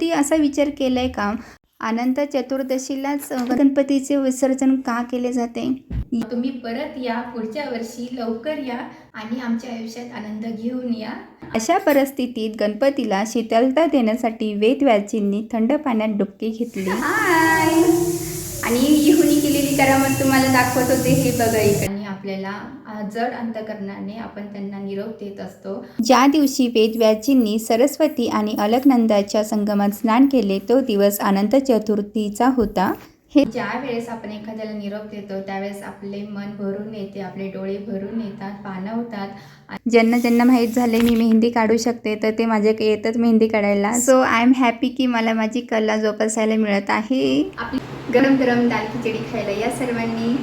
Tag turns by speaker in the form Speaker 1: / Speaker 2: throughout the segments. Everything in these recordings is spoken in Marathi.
Speaker 1: कधी असा विचार केलाय का? अनंत चतुर्दशीलाच गणपतीचे विसर्जन का केले जाते?
Speaker 2: तुम्ही परत या पुढच्या वर्षी लवकर या आणि आमच्या आयुष्यात आनंद घेऊन या.
Speaker 1: अशा परिस्थितीत गणपतीला शीतलता देण्यासाठी वेदव्याजींनी थंड पाण्यात डुबकी घेतली.
Speaker 2: हाय आणि इहुनी केलेली करामत तुम्हाला दाखवत होते हे बघा इकडे. आपल्याला जड अंतकरणाने आपण त्यांना निरोप देत असतो.
Speaker 1: ज्या दिवशी वेदव्याजींनी सरस्वती आणि अलकनंदाच्या संगमात स्नान केले तो दिवस अनंत चतुर्थीचा होता. हे
Speaker 2: ज्या वेळेस आपण एखाद्याला निरोप देतो त्यावेळेस आपले मन भरून येते आपले डोळे भरून येतात पाणवतात
Speaker 1: ज्यांना ज्यांना माहीत झाले मी मेहंदी काढू शकते तर ते माझ्याकडे येतात मेहंदी काढायला. सो आय एम हॅपी की मला माझी कला जोपासायला मिळत आहे.
Speaker 2: आपली गरम गरम दाल खिचडी खायला या सर्वांनी.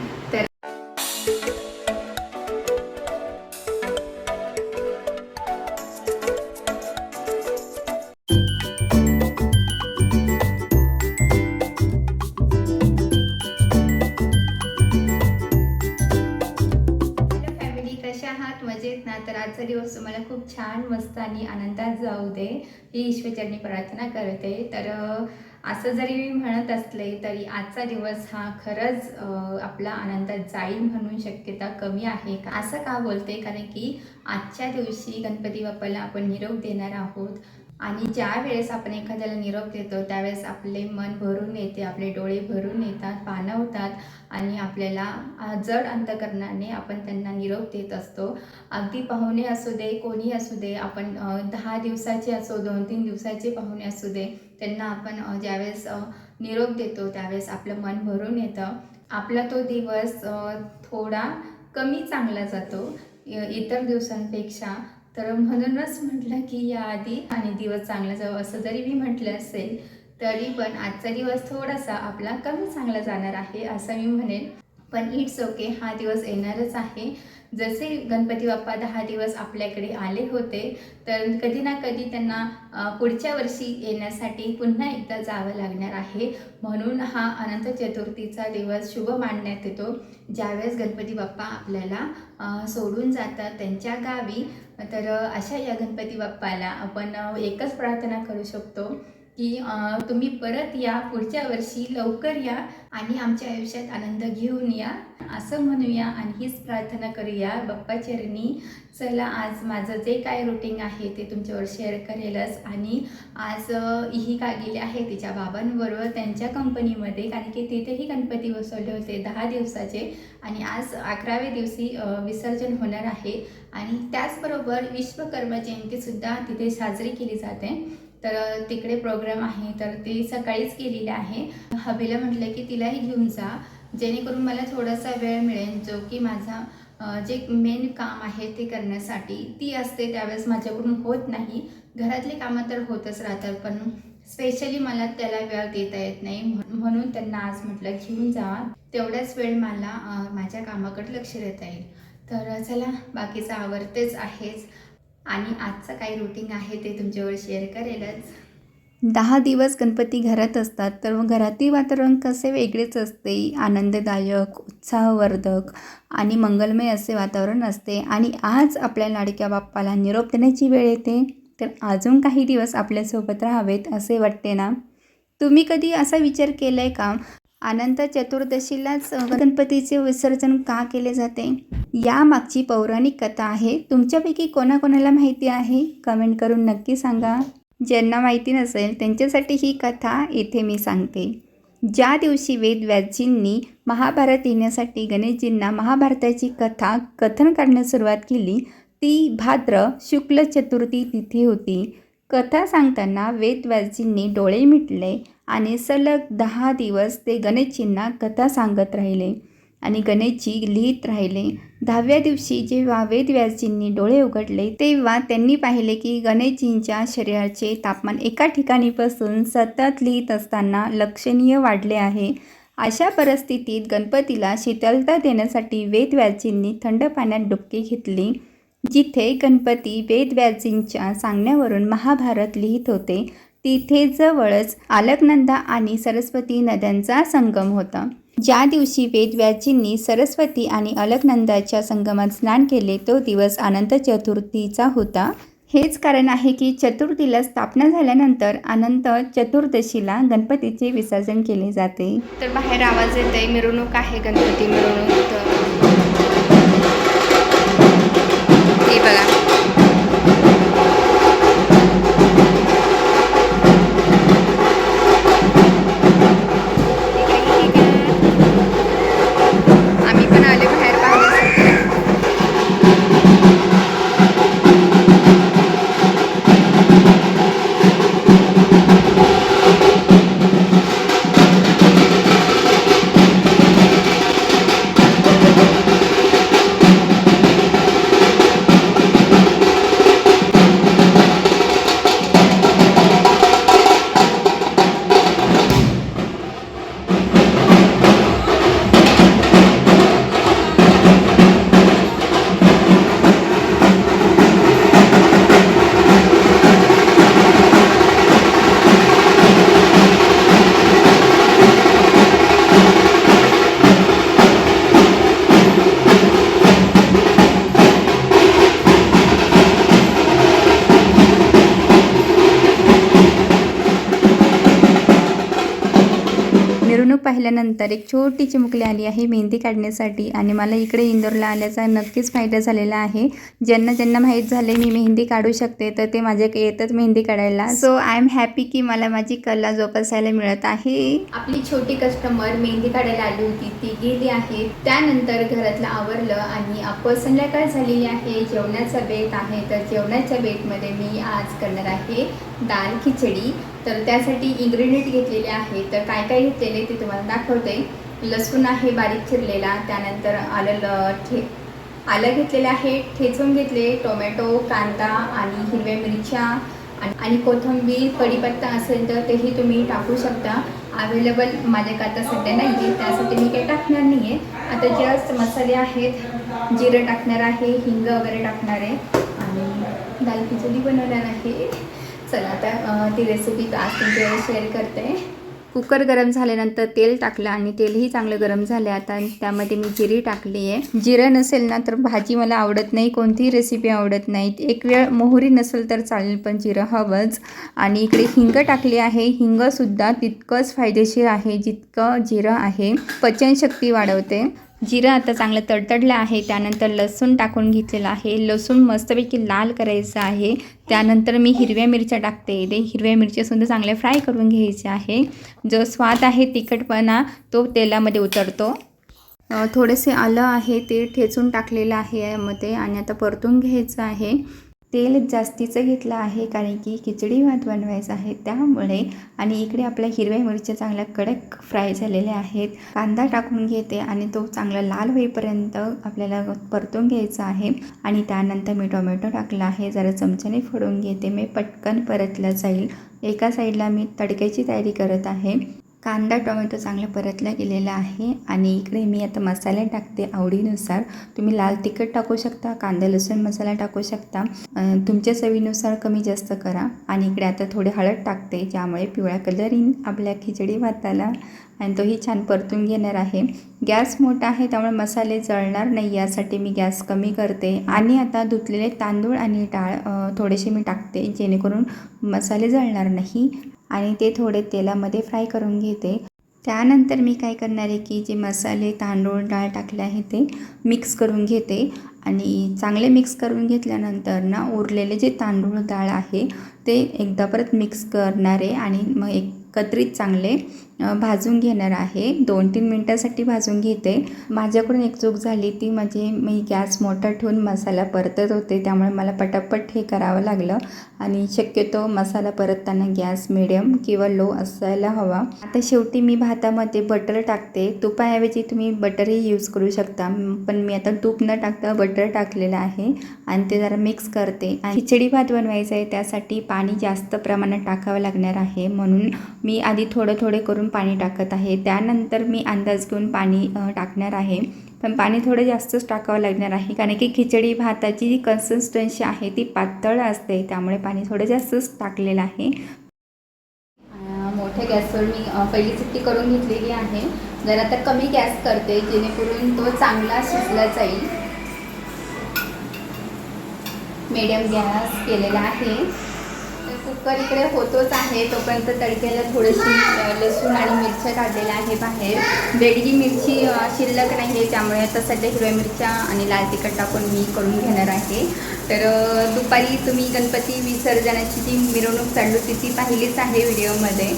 Speaker 2: होते ही ईश्वरचरणी प्रार्थना करते. तर असं जरी मी म्हणत असले तरी आजचा दिवस हा खरंच आपला आनंदात जाईल म्हणून शक्यता कमी आहे. का असं का बोलते? कारण की आजच्या दिवशी गणपती बाप्पाला आपण निरोप देणार आहोत. आणि ज्या वेळेस आपण एखाद्याला निरोप देतो त्यावेळेस आपले मन भरून येते आपले डोळे भरून येतात पाणवतात आणि आपल्याला जड अंतकरणाने आपण त्यांना निरोप देत असतो. अगदी पाहुणे असू दे कोणी असू दे आपण दहा दिवसाचे असो दोन तीन दिवसाचे पाहुणे असू दे त्यांना आपण ज्यावेळेस निरोप देतो त्यावेळेस आपलं मन भरून येतं. आपला तो दिवस थोडा कमी चांगला जातो. इतर दिवसांपेक्षा तर म्हणूनच म्हटलं की या आधी आणि दिवस चांगला जावं असं जरी मी म्हटलं असेल तरी पण आजचा दिवस थोडासा आपला कमी चांगला जाणार आहे असं मी म्हणेन. पण इट्स ओके हा दिवस येणारच आहे. जसे गणपती बाप्पा दहा दिवस आपल्याकडे आले होते तर कधी ना कधी त्यांना पुढच्या वर्षी येण्यासाठी पुन्हा एकदा जावं लागणार आहे. म्हणून हा अनंत चतुर्थीचा दिवस शुभ मानण्यात येतो. ज्यावेळेस गणपती बाप्पा आपल्याला सोडून जातात त्यांच्या गावी तर अशा या गणपती बाप्पाला आपण एकच प्रार्थना करू शकतो. की तुम्ही परत या पुढच्या वर्षी लवकर या आणि आमच्या आयुष्यात आनंद घेऊन या. असं म्हणूया आणि हीच प्रार्थना करूया. बाप्पाचरणी चला आज माझं जे काय रुटीन आहे ते तुमच्यावर शेअर करेलच आणि आज ही का गेली आहे तिच्या बाबांबरोबर त्यांच्या कंपनीमध्ये कारण की तिथेही गणपती बसवले होते दहा दिवसाचे आणि आज अकराव्या दिवशी विसर्जन होणार आहे. आणि त्याचबरोबर विश्वकर्मा जयंतीसुद्धा तिथे साजरी केली जाते. तर तिकडे प्रोग्राम आहे. तर ते सकाळीच केलेलं आहे. हबीला म्हटलं की तिलाही घेऊन जा. जेणेकरून मला थोडासा वेळ मिळेल. जो की माझा जे मेन काम आहे ते करण्यासाठी ती असते त्यावेळेस माझ्याकडून होत नाही. घरातली कामं तर होतच राहतात पण स्पेशली मला त्याला वेळ देता येत नाही. म्हणून त्यांना आज म्हटलं घेऊन जा. तेवढाच वेळ मला माझ्या कामाकडे लक्ष देता येईल. तर चला बाकीचं आवडतेच आहेच. आणि आजचं काही रुटीन आहे ते तुमच्यावर शेअर करेलच.
Speaker 1: दहा दिवस गणपती घरात असतात तर मग घरातील वातावरण कसे वेगळेच असते. आनंददायक उत्साहवर्धक आणि मंगलमय असे वातावरण असते. आणि आज आपल्या लाडक्या बाप्पाला निरोप देण्याची वेळ येते तर अजून काही दिवस आपल्यासोबत राहावेत असे वाटते ना? तुम्ही कधी असा विचार केला आहे का? अनंत चतुर्दशीलाच गणपतीचे विसर्जन का केले जाते? यामागची पौराणिक कथा आहे. तुमच्यापैकी कोणाकोणाला माहिती आहे? कमेंट करून नक्की सांगा. ज्यांना माहिती नसेल त्यांच्यासाठी ही कथा इथे मी सांगते. ज्या दिवशी वेदव्याजींनी महाभारत येण्यासाठी गणेशजींना महाभारताची कथा कथन करण्यास सुरुवात केली ती भाद्र शुक्ल चतुर्थी तिथी होती. कथा सांगताना वेदव्याजींनी डोळे मिटले आणि सलग दहा दिवस ते गणेशजींना कथा सांगत राहिले आणि गणेशजी लिहित राहिले. दहाव्या दिवशी जेव्हा वेदव्यासजींनी डोळे उघडले तेव्हा त्यांनी पाहिले की गणेशजींच्या शरीराचे तापमान एका ठिकाणीपासून सतत लिहित असताना लक्षणीय वाढले आहे. अशा परिस्थितीत गणपतीला शीतलता देण्यासाठी वेदव्यासजींनी थंड पाण्यात डुबकी घेतली. जिथे गणपती वेदव्याजींच्या सांगण्यावरून महाभारत लिहित होते तिथे जवळच आलकनंदा आणि सरस्वती नद्यांचा संगम होता. ज्या दिवशी वेदव्याजींनी सरस्वती आणि अलकनंदाच्या संगमात स्नान केले तो दिवस अनंत चतुर्थीचा होता. हेच कारण आहे की चतुर्थीला स्थापना झाल्यानंतर अनंत चतुर्दशीला गणपतीचे विसर्जन केले जाते.
Speaker 2: तर बाहेर आवाज येत आहे मिरवणूक आहे गणपती मिरवणूक. तर हे
Speaker 1: त्यानंतर एक छोटी चिमुकली आली आहे मेहंदी काढण्यासाठी आणि मला इकडे इंदोरला आल्याचा नक्कीच फायदा झालेला आहे. ज्यांना ज्यांना माहीत झाले मी मेहंदी काढू शकते तर ते माझ्याकडे येतात मेहंदी काढायला. सो आय एम हॅपी की मला माझी कला जोपासायला मिळत आहे.
Speaker 2: आपली छोटी कस्टमर मेहंदी काढायला आली होती ती गेली आहे. त्यानंतर घरातलं आवरलं आणि आपण संध्याकाळ झालेली आहे जेवणाचा बेत आहे. तर जेवणाच्या बेतमध्ये मी आज करणार आहे दाल खिचडी. तर त्यासाठी इन्ग्रेडियंट घेतलेले आहे तर काय काय घेतलेले ते तुम्हाला दाखवते. लसूण आहे बारीक चिरलेला. त्यानंतर आलं ठे आलं घेतलेलं आहे. ठेचून घेतले टोमॅटो कांदा आणि हिरव्या मिरच्या आणि आणि कोथिंबीर कढीपत्ता असेल तर तेही तुम्ही टाकू शकता. अवेलेबल माझ्याकडे आता सध्या नाही आहे त्यासाठी मी काही टाकणार नाही आहे आता जस्ट मसाले आहेत. जिरं टाकणार आहे. हिंग वगैरे टाकणार आहे. आणि दाल खिचडी बनवणार आहे. चला आता ती रेसिपी आज तुमच्यावर शेअर करते.
Speaker 1: कुकर गरम झाल्यानंतर तेल टाकलं आणि तेलही चांगलं गरम झालं आता. त्यामध्ये मी जिरी टाकली आहे. जिरं नसेल ना तर भाजी मला आवडत नाही कोणतीही रेसिपी आवडत नाही. एक वेळ मोहरी नसेल तर चालेल पण जिरं हवंच. आणि इकडे हिंग टाकली आहे. हिंगसुद्धा तितकंच फायदेशीर आहे जितकं जिरं आहे. पचनशक्ती वाढवते. जिरं आता चांगलं तडतडलं आहे त्यानंतर लसूण टाकून घेतलेलं आहे. लसूण मस्तपैकी लाल करायचं आहे. त्यानंतर मी हिरव्या मिरच्या टाकते. ते हिरव्या मिरच्यासुद्धा चांगल्या फ्राय करून घ्यायचे आहे. जो स्वाद आहे तिखटपणा तो तेलामध्ये उतरतो. थोडेसे आलं आहे ते ठेचून टाकलेलं आहे यामध्ये आणि आता परतून घ्यायचं आहे. तेल जास्तीचं घेतलं आहे कारण की खिचडी भात बनवायचा आहे त्यामुळे आणि इकडे आपल्या हिरव्या मिरच्या चांगल्या कडक फ्राय झालेल्या आहेत. कांदा टाकून घेते आणि तो चांगला लाल होईपर्यंत आपल्याला परतून घ्यायचा आहे आणि त्यानंतर मी टोमॅटो टाकला आहे. जरा चमच्याने फोडून घेते. मी पटकन परतलं जाईल. एका साईडला मी तडक्याची तयारी करत आहे. कांदा टोमॅटो चांगला परतला गेलेला आहे. आणि इकडे मी आता मसाले टाकते आवडीनुसार. तुम्ही लाल तिखट टाकू शकता कांदा लसूण मसाला टाकू शकता. तुमच्या चवीनुसार कमी जास्त करा. आणि इकडे आता थोडी हळद टाकते ज्यामुळे पिवळा कलर येईन आपल्या खिचडी भाताला. आणि तोही छान परतून घेणार आहे. गॅस मोठा आहे त्यामुळे मसाले जळणार नाही यासाठी मी गॅस कमी करते. आणि आता धुतलेले तांदूळ आणि डाळ थोडेसे मी टाकते जेणेकरून मसाले जळणार नाही. आणि ते थोडे तेलामध्ये फ्राय करून घेते. त्यानंतर मी काय करणार आहे की जे मसाले तांदूळ डाळ टाकले आहे ते मिक्स करून घेते. आणि चांगले मिक्स करून घेतल्यानंतर ना उरलेले जे तांदूळ डाळ आहे ते एकदा परत मिक्स करणार आहे आणि मग एकत्रित चांगले भाजून घेणार आहे. दोन तीन मिनटासाठी भाजून घेते. माझ्याकडून एक चूक झाली. ती म्हणजे मी गॅस मोठा ठेवून मसाला परतत होते. त्यामुळे मला पटापट हे करावं लागलं आणि शक्यतो मसाला परतताना गॅस मिडियम किंवा लो असायला हवा. आता शेवटी मी भातामध्ये बटर टाकते. तुपाऐवजी तुम्ही बटरही यूज करू शकता. पण मी आता तूप न टाकता बटर टाकलेलं आहे. आणि ते जरा मिक्स करते. आणि खिचडी भात बनवायचं आहे त्यासाठी पाणी जास्त प्रमाणात टाकावं लागणार आहे. म्हणून मी आधी थोडं थोडे करून पाणी टाकत आहे. त्यानंतर मी अंदाज घेऊन पाणी टाकणार आहे. पण पाणी थोडं जास्तच टाकावं लागणार आहे. कारण की खिचडी भाताची जी कन्सिस्टन्सी आहे ती पातळ असते. त्यामुळे पाणी थोडं जास्तच टाकलेलं आहे.
Speaker 2: मोठ्या गॅसवर मी पहिली सुट्टी करून घेतलेली आहे. जर आता कमी गॅस करते जेणेकरून तो चांगला शिजला जाईल. मीडियम गॅस केलेला आहे. तर कुकर इकडे होतोच आहे तोपर्यंत तडक्याला थोडीशी लसूण आणि मिरच्या काढलेल्या आहे बाहेर. बेडगी मिरची शिल्लक नाही आहे त्यामुळे आता सध्या हिरव्या मिरच्या आणि लाल तिखट टाकून मी करून घेणार आहे. तर दुपारी तुम्ही गणपती विसर्जनाची जी मिरवणूक चालू होती ती पाहिलीच आहे व्हिडिओमध्ये.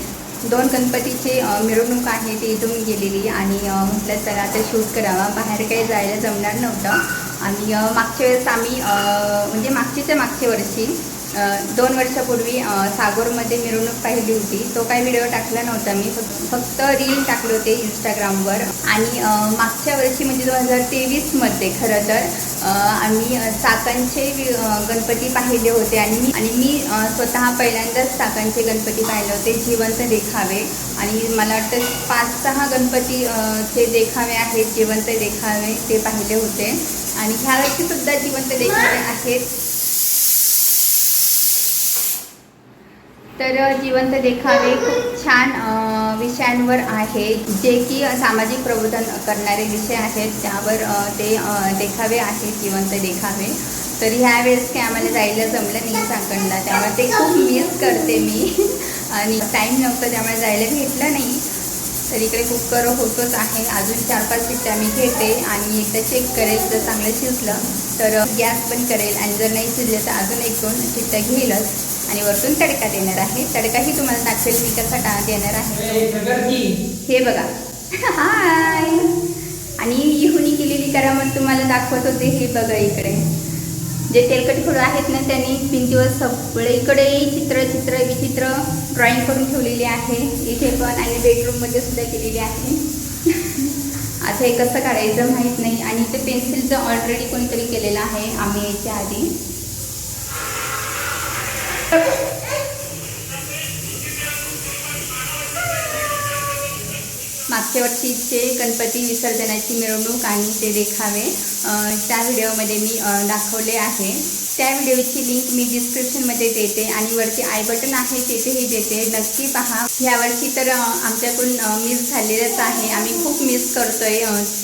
Speaker 2: दोन गणपतीचे मिरवणूक आहे ती इथून गेलेली आणि म्हटलं चला आता शूट करावा. बाहेर काही जायला जमणार नव्हतं. आणि मागच्या वेळेस आम्ही म्हणजे मागच्याच्या मागच्या वर्षी दोन वर्षापूर्वी सागोरमध्ये मिरवणूक पाहिली होती. तो काही व्हिडिओ टाकला नव्हता मी. फक्त फक्त रील टाकले होते इंस्टाग्रामवर आणि मागच्या वर्षी म्हणजे दोन हजार तेवीसमध्ये खरं तर आम्ही साकांचे चाकांचे गणपती पाहिले होते. आणि मी आणि मी स्वतः पहिल्यांदाच चाकांचे गणपती पाहिले होते. जिवंत देखावे. आणि मला वाटतं पाच सहा गणपती चे देखावे आहेत जिवंत देखावे ते पाहिले होते. आणि ह्या वर्षी सुद्धा जिवंत देखावे आहेत. तर जिवंत देखावे खूप छान विषयांवर आहे जे की सामाजिक प्रबोधन करणारे विषय आहेत. त्यावर ते देखावे आहेत जिवंत देखावे तर ह्या वेळेस आम्हाला जायला जमलं नाही सांगणला त्यामुळे ते खूप मिस करते मी. आणि टाईम नव्हता त्यामुळे जायला भेटलं नाही. तर इकडे कुकर होतोच आहे. अजून चार पाच शिट्ट्या मी घेते आणि एकदा चेक करेल जर चांगलं शिजलं तर गॅस बंद करेल आणि जर नाही शिजले तर अजून एक दोन शिट्ट्या घेईलच. आणि वरतून तडका देणार आहे. तडकाही तुम्हाला दाखवेल मी कसा देणार आहे. हे बघा हाय आणि इहुनी केलेली करामत तुम्हाला दाखवत होते हे बघा इकडे. जे तेलकट फळं आहेत ना त्यांनी भिंतीवर सगळीकडेही चित्र चित्र विचित्र ड्रॉइंग करून ठेवलेली आहे. इथे पण आणि बेडरूममध्ये सुद्धा केलेली आहे. आता हे कसं काढायचं माहीत नाही. आणि ते पेन्सिलचं ऑलरेडी कोणीतरी केलेलं आहे. आम्ही यायच्या आधी. मागच्या वर्षीचे गणपती विसर्जनाची मिरवणूक आणि ते देखावे त्या व्हिडिओमध्ये मी दाखवले आहे. त्या व्हिडिओची लिंक मी डिस्क्रिप्शनमध्ये देते आणि वरती आय बटन आहे तेथेही देते. नक्की पहा. यावर्षी तर आमच्याकडून मिस झालेलंच आहे. आम्ही खूप मिस करतोय.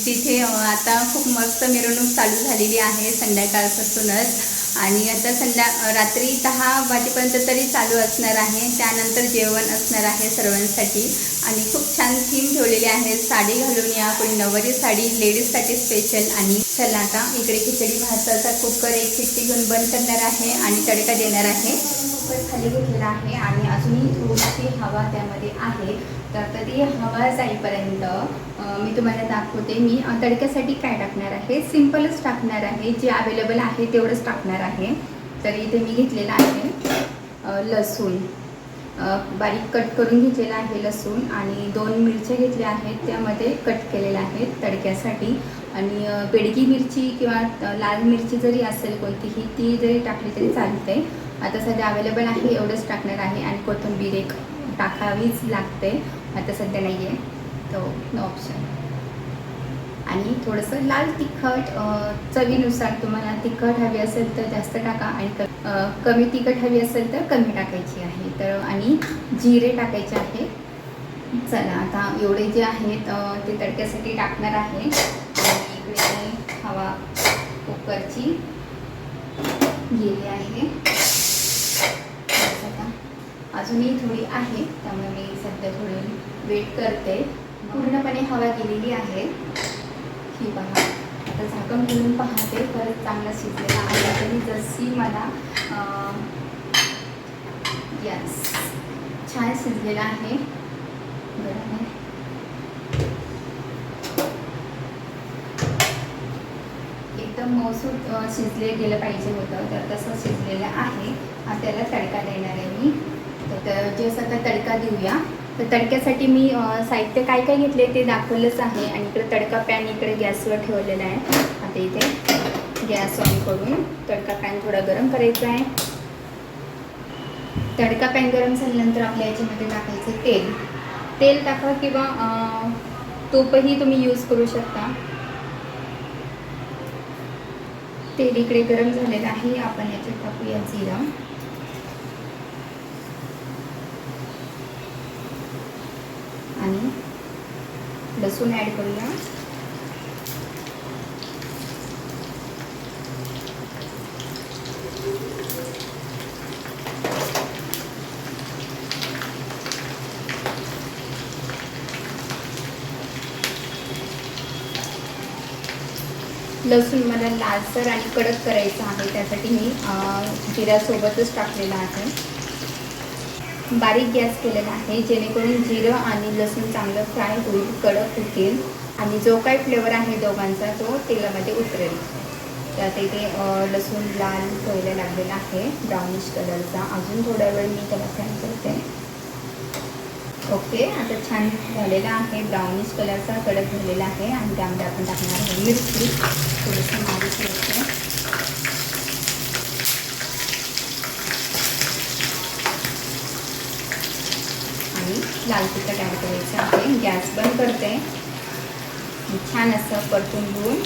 Speaker 2: तिथे आता खूप मस्त मिरवणूक चालू झालेली आहे संध्याकाळपासूनच. आणि आता संध्या रात्री दहा वाजेपर्यंत तरी चालू असणार आहे. त्यानंतर जेवण असणार आहे सर्वांसाठी. आणि खूप छान थीम ठेवलेली आहे. साडी घालून या. कोणी नवरी साडी लेडीजसाठी स्पेशल आणि चला आता इकडे खिचडी भाताचा कुकर एक खिचडी घेऊन बंद करणार आहे आणि तडका देणार आहे. कुकर खाली घेतलेला आहे आणि अजूनही थोडीशी हवा त्यामध्ये आहे. तर आता ती हवा जाईपर्यंत मी तुम्हाला दाखवते. मी तडक्यासाठी काय टाकणार आहे? सिम्पलच टाकणार आहे. जे अवेलेबल आहे तेवढंच टाकणार आहे. तर इथे मी घेतलेलं आहे लसूण. बारीक कट करून घेतलेला आहे लसूण आणि दोन मिरच्या घेतल्या आहेत. त्यामध्ये कट केलेल्या आहेत तडक्यासाठी. आणि अं, बेडगी मिरची किंवा लाल मिरची जरी असेल कोणतीही ती जरी टाकली तरी चालते. आता सध्या अवेलेबल आहे एवढंच टाकणार आहे. आणि कोथिंबीर एक टाकावीच लागते. आता सध्या नाही आहे. तो नो ऑप्शन आणि थोडंसं लाल तिखट चवीनुसार तुम्हाला तिखट हवी असेल तर जास्त टाका आणि क कमी तिखट हवी असेल तर कमी टाकायची आहे. तर आणि जिरे टाकायचे आहे. चला आता एवढे जे आहेत ते तडक्यासाठी टाकणार आहे. आणि इकडे हवा कुकरची गेली आहे. अजूनही थोडी आहे त्यामुळे मी सध्या थोडी वेट करते. पूर्णपणे हवा गेलेली आहे. ही पहा. आता झाकण घेऊन पाहते परत चांगला शिजलेला आहे. तरी जशी मला यस छान शिजलेला आहे. बरोबर एकदम मौसूद शिजले गेलं पाहिजे होतं तर तसं शिजलेलं आहे. आता त्याला तडका देणार आहे मी. तर तर आता तडका देऊया. तर तडक्यासाठी मी साहित्य काय काय घेतले ते दाखवलंच आहे. आणि इकडे तडका पॅन इकडे गॅसवर ठेवलेला आहे. आता इथे गॅस ऑन करून तडका पॅन थोडा गरम करायचा आहे. तडका पॅन गरम झाल्यानंतर आपल्या याच्यामध्ये टाकायचं तेल. तेल टाका किंवा तूपही तुम्ही यूज करू शकता. तेल इकडे गरम झालेलं आहे. आपण याच्यात टाकूया जिरा. आणि लसूण ॲड करूया. लसूण मला लालसर आणि कडक करायचं आहे त्यासाठी मी जिऱ्यासोबतच टाकलेला आहे. बारीक गॅस केलेला आहे जेणेकरून जिरं आणि लसूण चांगलं फ्राय होईल कडक उठेल आणि जो काही फ्लेवर आहे दोघांचा तो तेलामध्ये उतरेल. त्यात इथे लसूण लाल व्हायला लागलेला आहे ब्राउनिश कलरचा अजून थोडा वेळ मी त्याला फ्राय करते. ओके आता छान झालेला आहे ब्राउनिश कलरचा कडक झालेला आहे आणि त्यामध्ये आपण टाकणार आहे मिरची. थोडंसं बारीक करायचं आणि लाल तिखट ॲड करायचं आहे गॅस बंद करते. छान असं परतून घेऊन.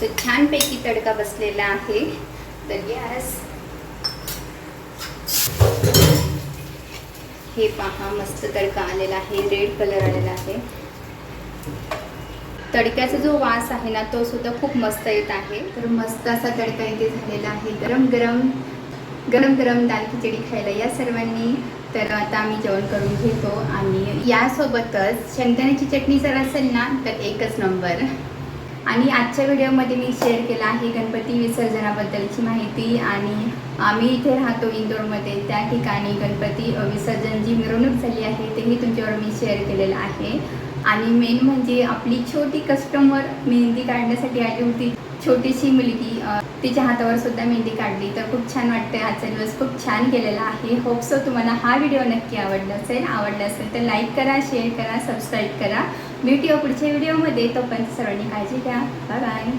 Speaker 2: तर छानपैकी तडका बसलेला आहे. तर गॅस हे पहा मस्त तडका आलेला आहे. रेड कलर आलेला आहे. तडक्याचा जो वास आहे ना तो सुद्धा खूप मस्त येत आहे. तर मस्त असा तडका इथे झालेला आहे. गरम गरम गरम गरम दाल खिचडी खायला या सर्वांनी. तर आता आम्ही जेवण करून घेतो. आणि यासोबतच शेंगदाण्याची चटणी जर असेल ना तर एकच नंबर आणि आजच्या व्हिडिओमध्ये मी शेअर केला आहे गणपती विसर्जनाबद्दलची माहिती. आणि आम्ही इथे राहतो इंदोरमध्ये. त्या ठिकाणी गणपती विसर्जन जी मिरवणूक झाली आहे तेही तुमच्यावर मी शेअर केलेलं आहे. आणि मेन म्हणजे आपली छोटी कस्टमर मेहंदी काढण्यासाठी आली होती. छोटीशी मुलगी तिच्या हातावर सुद्धा मेहंदी काढली. तर खूप छान वाटते आजचा दिवस. खूप छान गेलेला आहे. होप सो तुम्हाला हा व्हिडिओ नक्की आवडला असेल. आवडला असेल तर लाईक करा शेअर करा सबस्क्राईब करा. भेटूया पुढच्या व्हिडिओमध्ये तोपर्यंत सर्वांनी काळजी घ्या. Bye bye